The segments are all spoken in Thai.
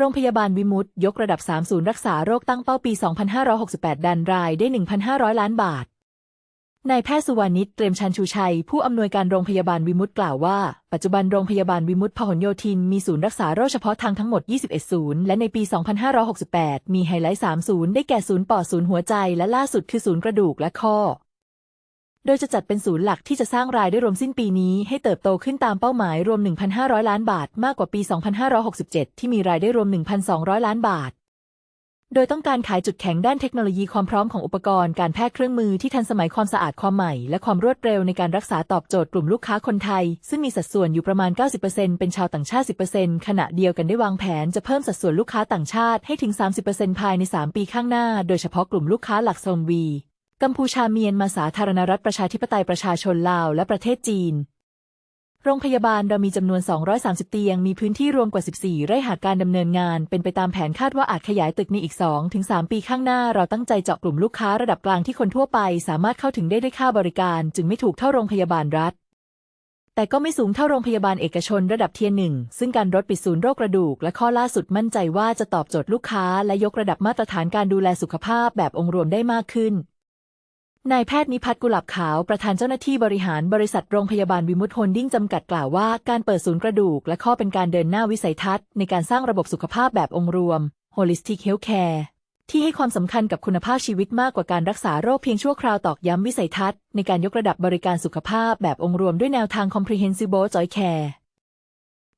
โรงพยาบาลวิมุตยกระดับ 3 ศูนย์รักษาโรคตั้งเป้าปี 2568 ดันรายได้ 1,500 ล้านบาท นายแพทย์สุวรรณิชเตรียมชันชูชัย ผู้อำนวยการโรงพยาบาลวิมุตกล่าวว่า ปัจจุบันโรงพยาบาลวิมุตพหลโยธิน มีศูนย์รักษาโรคเฉพาะทางทั้งหมด 21 ศูนย์ และในปี 2568 มีไฮไลท์ 3 ศูนย์ ได้แก่ศูนย์ปอดศูนย์หัวใจ และล่าสุดคือศูนย์กระดูกและข้อ โดยจะจัดเป็นศูนย์หลักที่จะสร้างรายได้รวมสิ้นปีนี้ให้เติบโตขึ้นตามเป้าหมายรวม 1,500 ล้านบาทมากกว่าปี 2567 ที่มีรายได้รวม 1,200 ล้านบาท โดยต้องการขายจุดแข็งด้านเทคโนโลยีความพร้อมของอุปกรณ์การแพทย์เครื่องมือที่ทันสมัยความสะอาดความใหม่ และความรวดเร็วในการรักษาตอบโจทย์กลุ่มลูกค้าคนไทย ซึ่งมีสัดส่วนอยู่ประมาณ 90%เป็นชาวต่างชาติ 10%ขณะเดียวกันได้วางแผนจะเพิ่มสัดส่วนลูกค้าต่างชาติให้ถึง 30%ภายใน 3 ปีข้างหน้า โดยเฉพาะกลุ่มลูกค้าหลักโซนวี กัมพูชาเมียนมาสาธารณรัฐประชาธิปไตยประชาชนลาวและประเทศจีน โรงพยาบาลเรามีจำนวน 230 เตียง มีพื้นที่รวมกว่า 14 ไร่หากการดำเนินงาน เป็นไปตามแผนคาดว่าอาจขยายตึกในอีก 2-3 ปีข้างหน้า เราตั้งใจเจาะกลุ่มลูกค้าระดับกลางที่คนทั่วไป สามารถเข้าถึงได้ด้วยค่าบริการ จึงไม่ถูกเท่าโรงพยาบาลรัฐ แต่ก็ไม่สูงเท่าโรงพยาบาลเอกชนระดับเทียร์หนึ่งซึ่งการลดปิดศูนย์โรคกระดูก และข้อล่าสุดมั่นใจว่าจะตอบโจทย์ลูกค้า และยกระดับมาตรฐานการดูแลสุขภาพแบบองค์รวมได้มากขึ้น นายแพทย์นิพัฒน์กุหลาบขาวประธานเจ้าหน้าที่บริหารบริษัทโรงพยาบาลวิมุตโฮลดิ้งจำกัดกล่าวว่าการเปิดศูนย์กระดูกและข้อเป็นการเดินหน้าวิสัยทัศน์ในการสร้างระบบสุขภาพแบบองค์รวม Holistic Healthcare ที่ให้ความสำคัญกับคุณภาพชีวิตมากกว่าการรักษาโรคเพียงชั่วคราวตอกย้ำวิสัยทัศน์ในการยกระดับบริการสุขภาพแบบองค์รวมด้วยแนวทาง Comprehensive Joy Care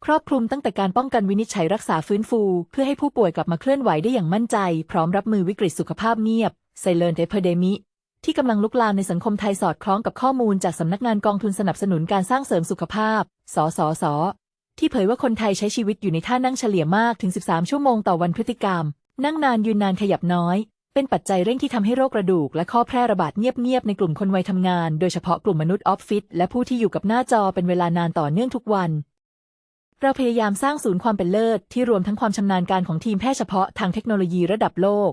ครอบคลุมตั้งแต่การป้องกันวินิจฉัยรักษาฟื้นฟู เพื่อให้ผู้ป่วยกลับมาเคลื่อนไหวได้อย่างมั่นใจ พร้อมรับมือวิกฤตสุขภาพเงียบ Silent Epidemic ที่กำลังลุกลามในสังคมไทยสอดคล้องกับข้อมูลจากสำนักงานกองทุนสนับสนุนการสร้างเสริมสุขภาพ สสส ที่เผยว่าคนไทยใช้ชีวิตอยู่ในท่านั่งเฉลี่ยมากถึง 13 ชั่วโมงต่อวันพฤติกรรม นั่งนานยืนนานขยับน้อย เป็นปัจจัยเร่งที่ทำให้โรคกระดูก และข้อแพร่ระบาดเงียบๆในกลุ่มคนวัยทำงาน โดยเฉพาะกลุ่มมนุษย์ออฟฟิศและผู้ที่อยู่กับหน้าจอเป็นเวลานานต่อเนื่องทุกวันเราพยายามสร้างศูนย์ความเป็นเลิศที่รวมทั้งความชำนาญการของทีมแพทย์เฉพาะทางเทคโนโลยีระดับโลก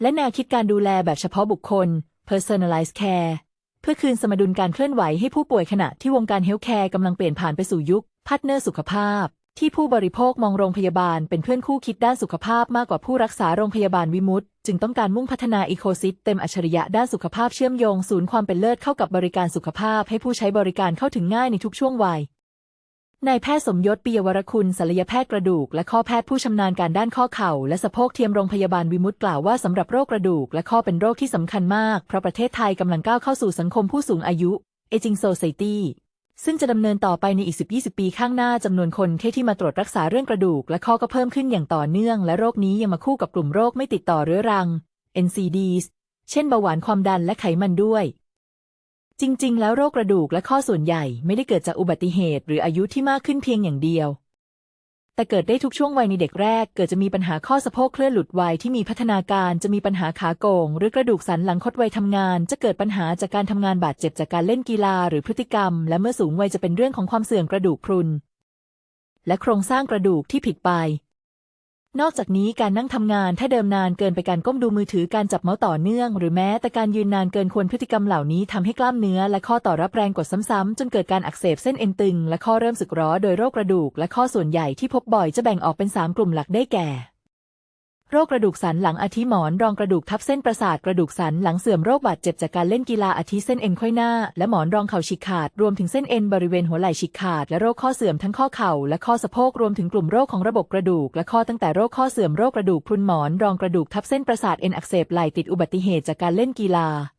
และแนวคิดการดูแลแบบเฉพาะบุคคล personalized care เพื่อคืนสมดุลการเคลื่อนไหวให้ผู้ป่วยขณะที่วงการเฮลท์แคร์กำลังเปลี่ยนผ่านไปสู่ยุคพาร์ทเนอร์สุขภาพ ที่ผู้บริโภคมองโรงพยาบาลเป็นเพื่อนคู่คิดด้านสุขภาพมากกว่าผู้รักษาโรงพยาบาลวิมุตจึงต้องการมุ่งพัฒนาอีโคซิสเต็มอัจฉริยะด้านสุขภาพเชื่อมโยงศูนย์ความเป็นเลิศเข้ากับบริการสุขภาพให้ผู้ใช้บริการเข้าถึงง่ายในทุกช่วงวัย นายแพทย์สมยศปียวรคุณศัลยแพทย์กระดูก และข้อแพทย์ผู้ชำนาญการด้านข้อเข่า และสะโพกเทียมโรงพยาบาลวิมุตกล่าวว่าสำหรับโรคกระดูก และข้อเป็นโรคที่สำคัญมาก เพราะประเทศไทยกำลังก้าวเข้าสู่สังคมผู้สูงอายุ Aging Society ซึ่งจะดำเนินต่อไปในอีก 10-20 ปีข้างหน้าจำนวนคนที่มาตรวจรักษาเรื่องกระดูก และข้อก็เพิ่มขึ้นอย่างต่อเนื่อง และโรคนี้ยังมาคู่กับกลุ่มโรคไม่ติดต่อเรื้อรัง NCDs เช่นเบาหวานความดันและไขมันด้วย จริง ๆ แล้วโรคกระดูกและข้อส่วนใหญ่ไม่ได้เกิดจากอุบัติเหตุ หรืออายุที่มากขึ้นเพียงอย่างเดียว แต่เกิดได้ทุกช่วงวัยในเด็กแรก เกิดจะมีปัญหาข้อสะโพกเคลื่อนหลุดวัยที่มีพัฒนาการจะมีปัญหาขาโก่งหรือกระดูกสันหลังคดวัยทำงาน จะเกิดปัญหาจากการทำงานบาดเจ็บจากการเล่นกีฬาหรือพฤติกรรม และเมื่อสูงวัยจะเป็นเรื่องของความเสื่อมกระดูกพรุนและโครงสร้างกระดูกที่ผิดไป นอกจากนี้การนั่งทำงานถ้าเดิมนานเกินไปการก้มดูมือถือการจับเมาส์ต่อเนื่อง หรือแม้แต่การยืนนานเกินควรพฤติกรรมเหล่านี้ทำให้กล้ามเนื้อและข้อต่อรับแรงกดซ้ำๆจนเกิดการอักเสบเส้นเอ็นตึง และข้อเริ่มสึกหรอโดยโรคกระดูก และข้อส่วนใหญ่ที่พบบ่อยจะแบ่งออกเป็น 3 กลุ่มหลักได้แก่ โรคกระดูกสันหลังอาทิหมอนรองกระดูกทับเส้นประสาทกระดูกสันหลังเสื่อมโรคบาดเจ็บจากการเล่นกีฬาอาทิเส้นเอ็นค่อยหน้า และหมอนรองเข่าฉีกขาด รวมถึงเส้นเอ็นบริเวณหัวไหล่ฉีกขาดและโรคข้อเสื่อมทั้งข้อเข่าและข้อสะโพกรวมถึงกลุ่มโรคของระบบกระดูก และข้อตั้งแต่โรคข้อเสื่อมโรคกระดูกพรุนหมอนรองกระดูกทับเส้นประสาทเอ็นอักเสบไหล่ติดอุบัติเหตุจากการเล่นกีฬา